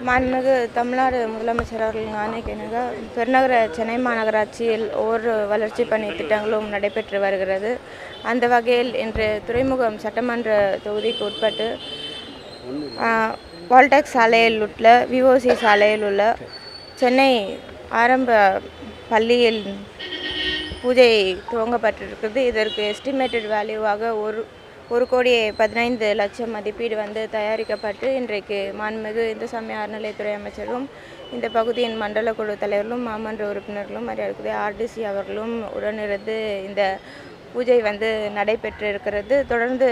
மாண்புமிகு தமிழ்நாடு முதலமைச்சர் அவர்கள் ஆணைக்கிணங்க பெருநகர சென்னை மாநகராட்சியில் ஒவ்வொரு வளர்ச்சி பணி திட்டங்களும் நடைபெற்று வருகிறது. அந்த வகையில் இன்று துறைமுகம் சட்டமன்ற தொகுதிக்கு உட்பட்டு ஆ, சாலையில் உள்ள விஓசி சாலையில் உள்ள சென்னை ஆரம்ப பள்ளியில் பூஜை துவங்கப்பட்டிருக்கிறது. இதற்கு எஸ்டிமேட்டட் வேல்யூவாக ஒரு ஒரு கோடி பதினைந்து லட்சம் மதிப்பீடு வந்து தயாரிக்கப்பட்டு இன்றைக்கு மாண்புமிகு இந்து சமய அறநிலையத்துறை அமைச்சரும் இந்த பகுதியின் மண்டல குழு தலைவர்களும் மாமன்ற உறுப்பினர்களும் மரியாதைக்குரிய ஆர்டிசி அவர்களும் உடனிருந்து இந்த பூஜை வந்து நடைபெற்று இருக்கிறது தொடர்ந்து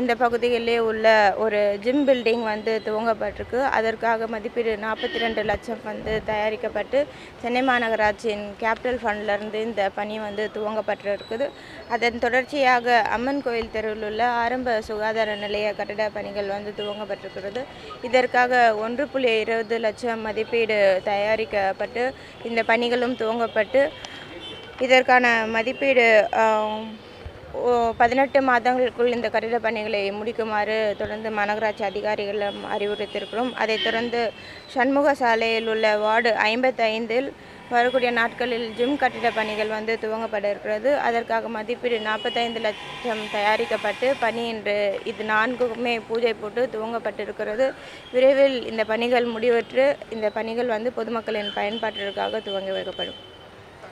இந்த பகுதியிலே உள்ள ஒரு ஜிம் பில்டிங் வந்து துவங்கப்பட்டிருக்கு. அதற்காக மதிப்பீடு நாற்பத்தி ரெண்டு லட்சம் வந்து தயாரிக்கப்பட்டு சென்னை மாநகராட்சியின் கேபிட்டல் ஃபண்ட்லேருந்து இந்த பணி வந்து துவங்கப்பட்டிருக்குது. அதன் தொடர்ச்சியாக அம்மன் கோயில் தெருவில் உள்ள ஆரம்ப சுகாதார நிலைய கட்டட பணிகள் வந்து துவங்கப்பட்டிருக்கிறது. இதற்காக ஒன்று புள்ளி இருபது லட்சம் மதிப்பீடு தயாரிக்கப்பட்டு இந்த பணிகளும் துவங்கப்பட்டு இதற்கான மதிப்பீடு ஓ- பதினெட்டு மாதங்களுக்குள் இந்த கட்டிட பணிகளை முடிக்குமாறு தொடர்ந்து மாநகராட்சி அதிகாரிகளிடம் அறிவுறுத்தியிருக்கிறோம். அதைத் தொடர்ந்து சண்முக சாலையில் உள்ள வார்டு ஐம்பத்தைந்தில் வரக்கூடிய நாட்களில் ஜிம் கட்டிட பணிகள் வந்து துவங்கப்பட இருக்கிறது. அதற்காக மதிப்பீடு நாற்பத்தைந்து லட்சம் தயாரிக்கப்பட்டு பணி இன்று இது நான்குமே பூஜை போட்டு துவங்கப்பட்டிருக்கிறது. விரைவில் இந்த பணிகள் முடிவற்று இந்த பணிகள் வந்து பொதுமக்களின் பயன்பாட்டிற்காக துவங்கி வைக்கப்படும்.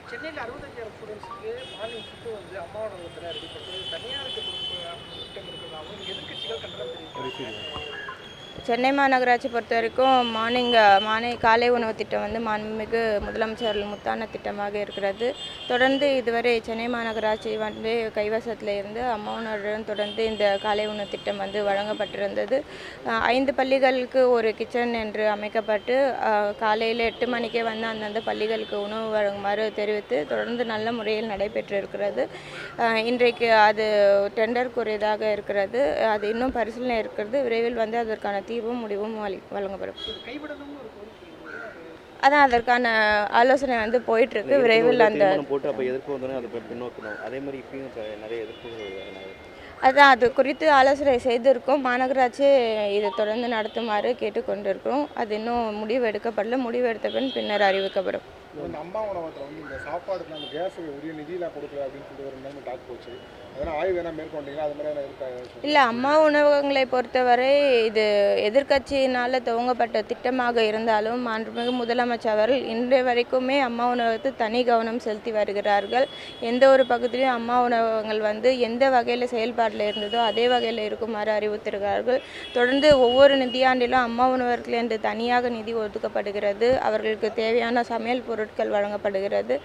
சென்னையில் அறுபத்தஞ்சாயிரம் ஸ்டூடெண்ட்ஸுக்கு மார்னிங் ஃபுட்டு வந்து அம்மாவோட ரெடி பண்ணுறது தனியாருக்கு கொடுக்க திட்டம் இருக்கிறதாகவும் எதிர்கட்சிகள் கண்டனம் தெரிவிக்கிறாங்க சென்னை மாநகராட்சி பொறுத்த வரைக்கும் மார்னிங் மாலை காலை உணவு திட்டம் வந்து மாண்புமிகு முதலமைச்சர் முத்தான திட்டமாக இருக்கிறது. தொடர்ந்து இதுவரை சென்னை மாநகராட்சி வந்து கைவசத்தில் இருந்து அம்மா தொடர்ந்து இந்த காலை உணவு திட்டம் வந்து வழங்கப்பட்டிருந்தது. ஐந்து பள்ளிகளுக்கு ஒரு கிச்சன் என்று அமைக்கப்பட்டு காலையில் எட்டு மணிக்கே வந்து அந்தந்த பள்ளிகளுக்கு உணவு வழங்குமாறு தெரிவித்து தொடர்ந்து நல்ல முறையில் நடைபெற்று இருக்கிறது இன்றைக்கு அது டெண்டருக்குரியதாக இருக்கிறது. அது இன்னும் பரிசீலனை இருக்கிறது. விரைவில் வந்து அதற்கான தீர்வும் முடிவும் வழி- வழங்கப்படும். அதான் அதற்கான ஆலோசனை வந்து போயிட்டு இருக்கு விரைவில் அந்த தீர்மானம் போட்டு அப்போ எதிர்ப்பு வந்தோடனே அதை போய் பின்னோக்கணும். அதே மாதிரி இப்பயும் இப்போ நிறைய எதிர்ப்புகள் வருது. அதான் அது குறித்து ஆலோசனை செய்திருக்கோம். மாநகராட்சி இதை தொடர்ந்து நடத்துமாறு கேட்டுக்கொண்டிருக்கிறோம். அது இன்னும் முடிவு எடுக்கப்படல. முடிவு எடுத்த பின் பின்னர் அறிவிக்கப்படும். இந்த அம்மா உணவகத்தில் வந்து இந்த சாப்பாடுக்கு நம்ம கேஸுக்கு உரிய நிதியெலாம் கொடுக்கல அப்படின்னு சொல்லிட்டு ஒரு நேரம் டாக் போச்சு. அதனால் ஆய்வு என்ன மேற்கொண்டீங்களா? அது மாதிரி இருக்கா? இல்லை அம்மா உணவகங்களை பொறுத்தவரை இது எதிர்கட்சியினால் துவங்கப்பட்ட திட்டமாக இருந்தாலும் மாண்புமிகு முதலமைச்சர் அவர்கள் இன்றைய வரைக்குமே அம்மா உணவகத்தில் தனி கவனம் செலுத்தி வருகிறார்கள். எந்த ஒரு பகுதியிலும் அம்மா உணவகங்கள் வந்து எந்த வகையில் செயல்பாட்டில் இருந்ததோ அதே வகையில் இருக்குமாறு அறிவுறுத்திருக்கிறார்கள் தொடர்ந்து ஒவ்வொரு நிதியாண்டிலும் அம்மா உணவகத்தில் என்று தனியாக நிதி ஒதுக்கப்படுகிறது. அவர்களுக்கு தேவையான சமையல் பொருள் பொருட்கள் வழங்கப்படுகிறது.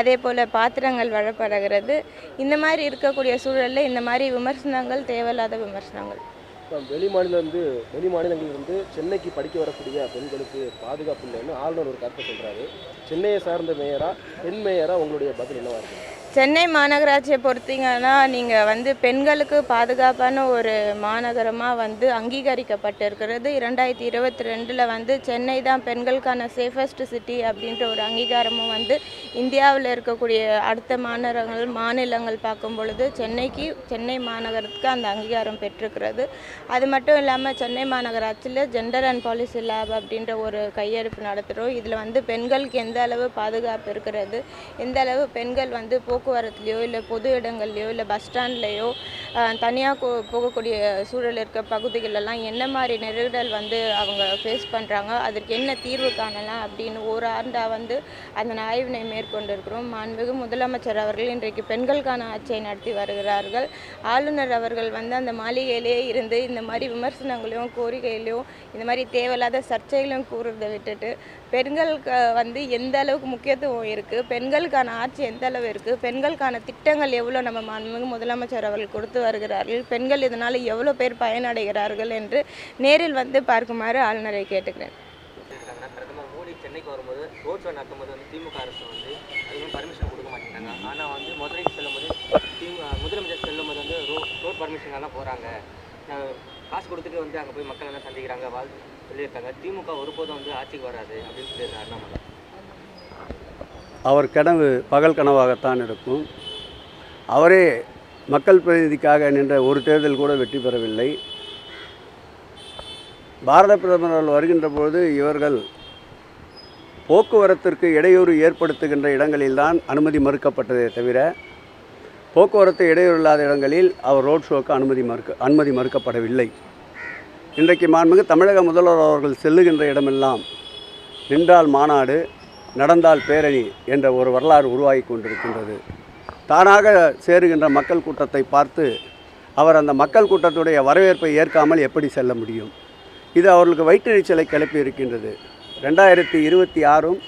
அதே போல் பாத்திரங்கள் வழங்கப்படுகிறது. இந்த மாதிரி இருக்கக்கூடிய சூழலில் இந்த மாதிரி விமர்சனங்கள் தேவையில்லாத விமர்சனங்கள். இப்போ வெளி மாநிலந்து வெளி மாநிலங்களிலிருந்து சென்னைக்கு படிக்க வரக்கூடிய பெண்களுக்கு பாதுகாப்பு இல்லைன்னு ஆளுநர் ஒரு கருத்தை சொல்கிறாரு சென்னையை சார்ந்த மேயரா பெண் மேயரா உங்களுடைய பதில் என்னவாக இருக்குது சென்னை மாநகராட்சியை பொறுத்தீங்கன்னா நீங்கள் வந்து பெண்களுக்கு பாதுகாப்பான ஒரு மாநகரமாக வந்து அங்கீகரிக்கப்பட்டிருக்கிறது. இரண்டாயிரத்தி இருபத்தி ரெண்டில் வந்து சென்னை தான் பெண்களுக்கான சேஃபஸ்ட் சிட்டி அப்படின்ற ஒரு அங்கீகாரமும் வந்து இந்தியாவில் இருக்கக்கூடிய அடுத்த மாநகரங்கள் மாநிலங்கள் பார்க்கும் பொழுது சென்னைக்கு சென்னை மாநகரத்துக்கு அந்த அங்கீகாரம் பெற்றிருக்கிறது. அது மட்டும் இல்லாமல் சென்னை மாநகராட்சியில் ஜெண்டர் அண்ட் பாலிசி லேப் அப்படின்ற ஒரு கையெழுப்பு நடத்துகிறோம் இதில் வந்து பெண்களுக்கு எந்த அளவு பாதுகாப்பு இருக்கிறது? எந்த அளவு பெண்கள் வந்து போக்குவரத்துலையோ இல்லை பொது இடங்கள்லையோ இல்லை பஸ் ஸ்டாண்ட்லேயோ தனியாக போகக்கூடிய சூழல் இருக்க பகுதிகளெல்லாம் என்ன மாதிரி நெருடல் வந்து அவங்க ஃபேஸ் பண்ணுறாங்க அதற்கு என்ன தீர்வு காணலாம்? அப்படின்னு ஒரு ஆண்டாக வந்து அந்த ஆய்வினை மேற்கொண்டிருக்கிறோம். மாண்புமிகு முதலமைச்சர் அவர்கள் இன்றைக்கு பெண்களுக்கான ஆட்சியை நடத்தி வருகிறார்கள். ஆளுநர் அவர்கள் வந்து அந்த மாளிகையிலேயே இருந்து இந்த மாதிரி விமர்சனங்களையும் கோரிக்கைகளையும் இந்த மாதிரி தேவையில்லாத சர்ச்சைகளையும் கூறுறதை விட்டுட்டு பெண்களுக்கு வந்து எந்த அளவுக்கு முக்கியத்துவம் இருக்குது பெண்களுக்கான ஆட்சி எந்த அளவு இருக்குது பெண்களுக்கான திட்டங்கள் எவ்வளோ நம்ம மாண்புமிகு முதலமைச்சர் அவர்கள் கொடுத்து வருகிறார்கள். பெண்கள் இதனால் எவ்வளோ பேர் பயனடைகிறார்கள் என்று நேரில் வந்து பார்க்குமாறு ஆளுநரை கேட்டுக்கிறேன். பிரதமர் மோடி சென்னைக்கு வரும்போது ரோட் ஷோ நடத்தும்போது வந்து திமுக அரசு வந்து அதுவும் பர்மிஷன் கொடுக்க மாட்டேங்கிறாங்க. ஆனால் வந்து மதுரைக்கு செல்லும்போது திமுக முதலமைச்சர் செல்லும்போது வந்து ரோ ரோட் பர்மிஷன்லாம் போகிறாங்க காசு கொடுத்துட்டு வந்து அங்கே போய் மக்கள் எல்லாம் சந்திக்கிறாங்க வாழ் சொல்லியிருக்காங்க. திமுக ஒருபோதும் வந்து ஆட்சிக்கு வராது அப்படின்னு சொல்லியிருக்காரு அண்ணாமலை அவர் கனவு பகல் கனவாகத்தான் இருக்கும். அவரே மக்கள் பிரதிநிதிக்காக நின்ற ஒரு தேர்தல் கூட வெற்றி பெறவில்லை. பாரத பிரதமர்கள் வருகின்ற பொழுது இவர்கள் போக்குவரத்திற்கு இடையூறு ஏற்படுத்துகின்ற இடங்களில்தான் அனுமதி மறுக்கப்பட்டதே தவிர போக்குவரத்து இடையூறு இல்லாத இடங்களில் அவர் ரோட் ஷோக்கு அனுமதி மறுக்க அனுமதி மறுக்கப்படவில்லை. இன்றைக்கு மாண்புமிகு தமிழக முதல்வர் அவர்கள் செல்லுகின்ற இடமெல்லாம் நின்றால் மாநாடு நடந்தால் பேரணி என்ற ஒரு வரலாறு உருவாகி கொண்டிருக்கின்றது. தானாக சேருகின்ற மக்கள் கூட்டத்தை பார்த்து அவர் அந்த மக்கள் கூட்டத்துடைய வரவேற்பை ஏற்காமல் எப்படி செல்ல முடியும்? இது அவர்களுக்கு வயிற்றெரிச்சலை கிளப்பி இருக்கின்றது. ரெண்டாயிரத்தி இருபத்தி ஆறும்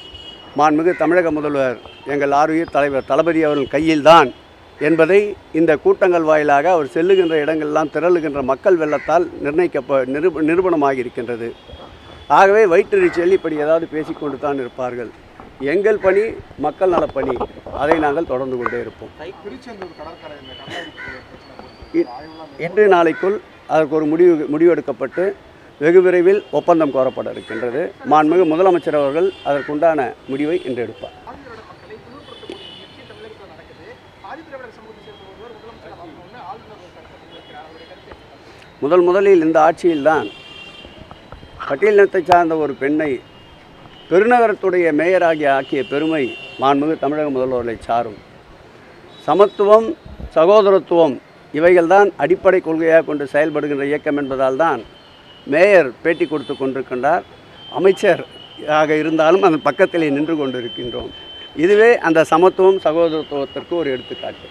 மாண்புமிகு தமிழக முதல்வர் எங்கள் ஆறுயிர் தலைவர் தளபதி அவர்கள் கையில்தான் என்பதை இந்த கூட்டங்கள் வாயிலாக அவர் செல்லுகின்ற இடங்கள்லாம் திரளுகின்ற மக்கள் வெள்ளத்தால் நிர்ணயிக்கப்ப நிரூப நிரூபணமாகி இருக்கின்றது. ஆகவே வயிற்றெரிச்சல் இப்படி ஏதாவது பேசிக்கொண்டு தான் இருப்பார்கள். எங்கள் பணி மக்கள் நலப் பணி. அதை நாங்கள் தொடர்ந்து கொண்டே இருப்போம். இ- இன்று நாளைக்குள் அதற்கு ஒரு முடிவு முடிவெடுக்கப்பட்டு வெகு விரைவில் ஒப்பந்தம் கோரப்பட இருக்கின்றது. மாண்புமிகு முதலமைச்சர் அவர்கள் அதற்குண்டான முடிவை இன்று எடுப்பார். முதல் முதலில் இந்த ஆட்சியில்தான் பட்டியலினத்தை சார்ந்த ஒரு பெண்ணை பெருநகரத்துடைய மேயராகி ஆக்கிய பெருமை மாண்புமிகு தமிழக முதல்வர்களை சாரும். சமத்துவம் சகோதரத்துவம் இவைகள்தான் அடிப்படை கொள்கையாக கொண்டு செயல்படுகின்ற இயக்கம் என்பதால் தான் மேயர் பேட்டி கொடுத்து கொண்டிருக்கின்றார். அமைச்சர் ஆக இருந்தாலும் அதன் பக்கத்திலே நின்று கொண்டிருக்கின்றோம். இதுவே அந்த சமத்துவம் சகோதரத்துவத்திற்கு ஒரு எடுத்துக்காட்டு.